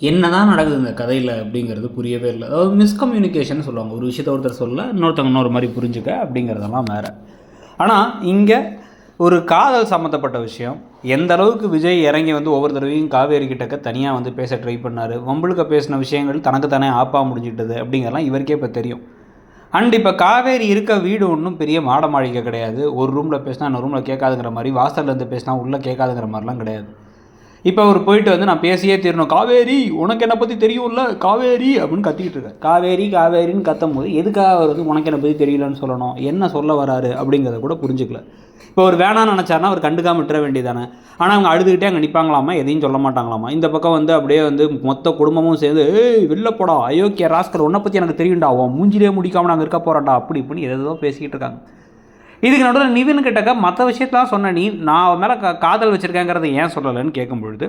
என்ன தான் நடக்குது இந்த கதையில் அப்படிங்கிறது புரியவே இல்லை. அதாவது மிஸ்கம்யூனிகேஷன் சொல்லுவாங்க. ஒரு விஷயத்த ஒருத்தர் சொல்ல இன்னொருத்தவங்க இன்னொரு மாதிரி புரிஞ்சுக்க அப்படிங்கிறதெல்லாம் வேறு. ஆனால் இங்கே ஒரு காதல் சம்மந்தப்பட்ட விஷயம். எந்த அளவுக்கு விஜய் இறங்கி வந்து ஒவ்வொரு தடவையும் காவேரி கிட்டக்க தனியாக வந்து பேச ட்ரை பண்ணார். வம்புழுக்க பேசின விஷயங்கள் தனக்கு தானே ஆப்பா முடிஞ்சிட்டது அப்படிங்கிறலாம் இவருக்கே இப்போ தெரியும். அண்ட் இப்போ காவேரி இருக்க வீடு ஒன்றும் பெரிய மாட மாளிகை கிடையாது. ஒரு ரூமில் பேசினா அந்த ரூமில் கேட்காதுங்கிற மாதிரி வாசல்லேருந்து பேசினா உள்ளே கேட்காதுங்கிற மாதிரிலாம் கிடையாது. இப்போ அவர் போயிட்டு வந்து நான் பேசியே தீரணும். காவேரி உனக்கு என்னை பற்றி தெரியும்ல? காவேரி அப்படின்னு கத்திக்கிட்டு இருக்காரு. காவேரி காவேரின்னு கத்தும் போது எதுக்காக அவர் வந்து உனக்கு என்னை பற்றி தெரியலன்னு சொல்லணும்? என்ன சொல்ல வராரு? அப்படிங்கிறத கூட புரிஞ்சுக்கல. இப்போ அவர் வேணாம்னு நினச்சாருன்னா அவர் கண்டுக்காம விட்டுற வேண்டியதானே ஆனால் அவங்க அழுதுகிட்டே அங்கே நிற்பாங்களாமா எதையும் சொல்ல மாட்டாங்களாமா? இந்த பக்கம் வந்து அப்படியே வந்து மொத்த குடும்பமும் சேர்ந்து ஏய் வெளில போடா. அயோக்கிய ராஸ்கர் உன்னை பற்றி எனக்கு தெரியும்டா. உன் மூஞ்சிலே முடிக்காமல் நாங்கள் இருக்க போகிறோம்டா அப்படி இப்படின்னு எதோ பேசிக்கிட்டு இருக்காங்க. இதுக்கு நடுவில் நிவின் கிட்டக்க மற்ற விஷயத்தெலாம் சொன்ன நீ நான் அவன் மேலே கா காதல் வச்சுருக்கேங்கிறத ஏன் சொல்லலைன்னு கேட்கும் பொழுது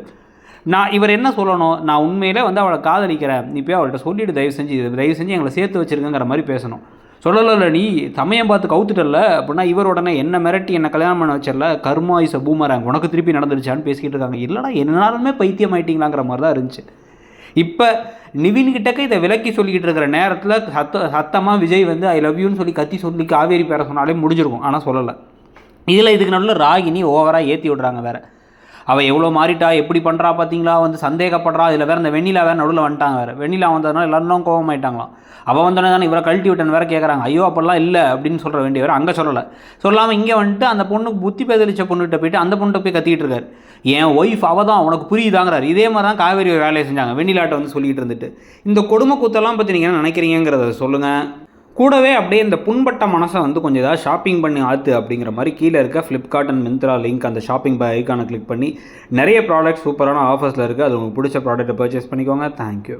நான் இவர் என்ன சொல்லணும் நான் உண்மையிலே வந்து அவளை காதலிக்கிறேன் நீ போய் அவள்கிட்ட சொல்லிவிட்டு தயவு செஞ்சு தயவு செஞ்சு எங்களை சேர்த்து வச்சிருக்கங்கிற மாதிரி பேசணும். சொல்லலை நீ சமயம் பார்த்து கவுத்துட்டல அப்படின்னா இவர் உடனே என்ன மிரட்டி என்ன கல்யாணம் பண்ண வச்சிடல கர்மா இஸ் பூமராங்க உனக்கு திருப்பி நடந்துருச்சான்னு பேசிக்கிட்டு இருக்காங்க. இல்லைனா என்னாலுமே பைத்தியம் ஆயிட்டீங்களாங்கிற மாதிரி தான் இருந்துச்சு. இப்போ நிவின் கிட்டக்க இதை விலக்கி சொல்லிக்கிட்டு இருக்கிற நேரத்தில் சத்த சத்தமாக விஜய் வந்து ஐ லவ் யூன்னு சொல்லி கத்தி சொல்லி காவேரி பேர சொன்னாலே முடிஞ்சிருக்கும். ஆனால் சொல்லலை. இதில் இதுக்கு நடுவில் ராகினி ஓவராக ஏற்றி விடுறாங்க வேறு. அவள் எவ்வளோ மாறிட்டா எப்படி பண்ணுறா பார்த்தீங்களா வந்து சந்தேகப்படுறா. இதில் வேறு இந்த வெண்ணிலா வேறு நடுவில் வந்துட்டாங்க வேறு. வெண்ணிலா வந்ததுனால எல்லாரும் கோவமாயிட்டாங்களாம். அவள் வந்தோடனே தானே இவரை கழட்டி விட்டேன் வேறு கேட்குறாங்க ஐயோ அப்படிலாம் இல்லை அப்படின்னு சொல்கிற வேண்டிய வேறு அங்கே சொல்லலை. சொல்லாமல் இங்கே வந்துட்டு அந்த பொண்ணுக்கு புத்தி பேதலிச்ச பொண்ணுகிட்ட போயிட்டு அந்த பொண்ணுகிட்ட போய் கத்திக்கிட்டு இருக்காரு. என் ஒய்ஃப் அவ தான் உனக்கு புரியுதாங்கிறார். இதே மாதிரி தான் காவேரி வேலையை செஞ்சாங்க. வெண்ணிலாட்ட வந்து சொல்லிட்டு இருந்துட்டு. இந்த கொடுமை கூத்தெல்லாம் பற்றி நீங்கள் என்ன நினைக்கிறீங்கிறத சொல்லுங்கள் கூடவே அப்படியே இந்த புண்பட்ட மனசை வந்து கொஞ்சம் ஏதாவது ஷாப்பிங் பண்ணி ஆற்று அப்படிங்கிற மாதிரி கீழே இருக்க ஃப்ளிப்கார்ட் அண்ட் மிந்த்ரா லிங்க் அந்த ஷாப்பிங் பை ஐக்கானை கிளிக் பண்ணி நிறைய ப்ராடக்ட் சூப்பரான ஆஃபர்ஸில் இருக்குது அது உங்களுக்கு பிடிச்ச ப்ராடக்ட்டை பர்ச்சேஸ் பண்ணிக்கோங்க. தேங்க்யூ